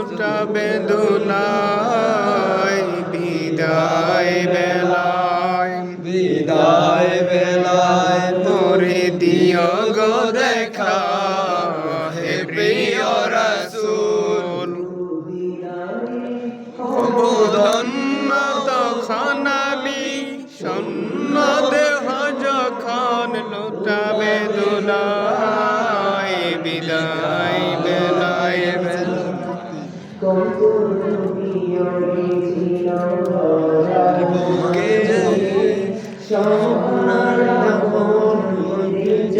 লুটাবে দুলাই বিদায় বেলায়। বিদায় বেলায় তোরে দিও গো দেখা হে প্রিয় রসুল।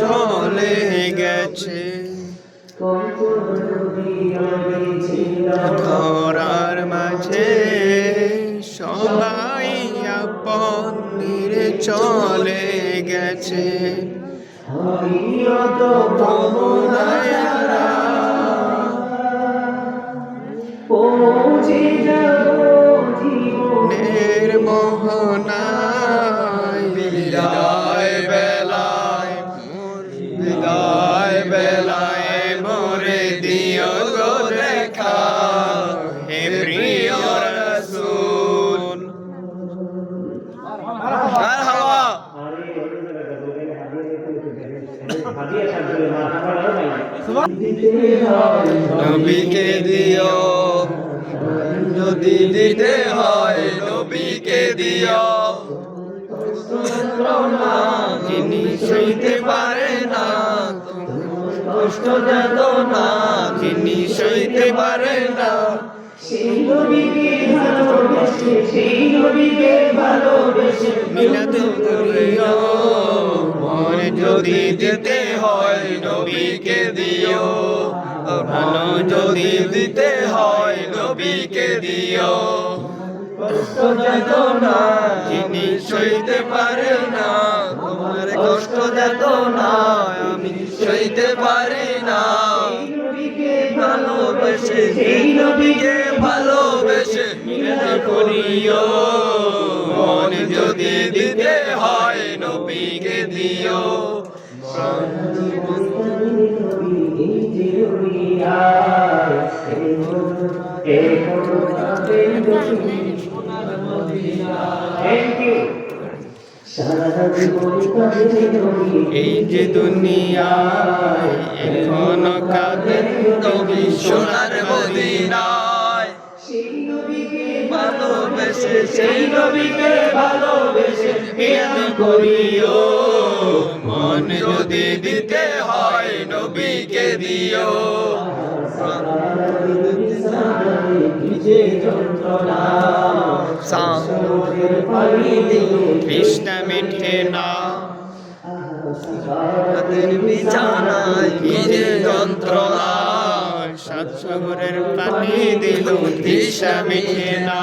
চলে গেছে ধরার মাঝে সবাই আপন চলে গেছে। ভবনায়ারা মোহনায় বিদায় বেলায় বিদায় বেলায় মোরে দিও গো দেখা হে প্রিয় রসুল। নবীকে দিও যদি দিতে হয় নবীকে দিও। যিনি সইতে পারে না কষ্ট যেত না। যিনি সইতে পারে না সেই নবীকে ভালোবেসে সেই নবীকে ভালোবেসে মিলাদ করিও। মন যদি দিতে হয় নবীকে দিও। ভালো যদি দিতে হয় নবীকে দিও। কষ্ট যেত না। যিনি সইতে পারে না তোমার কষ্ট যেত না আমি সইতে পারি না। ভালোবেসে সেই নবীকে ভালোবেসে করিও। মন যদি দিতে হয় নবীকে দিও। এই যে দুনিয়ায় এখনও কাদের কবি সোনার নবীকে ভালোবেসে, সেই নবীকে ভালোবেসে বিয়ান করিও। মন যদি দিতে হয় নবীকে দিও। কৃষ্ণ মিঠে না। বিছানায় কি যন্ত্রণা সাত সাগরের পানি দিল তৃষা মিঠে না।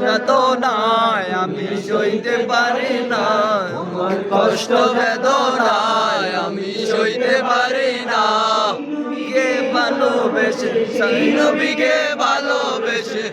নাই আমি সইতে পারি না। কষ্ট বেদনায় আমি সইতে পারি না। কে ভালোবেসে? সেই নবীকে ভালোবেসে।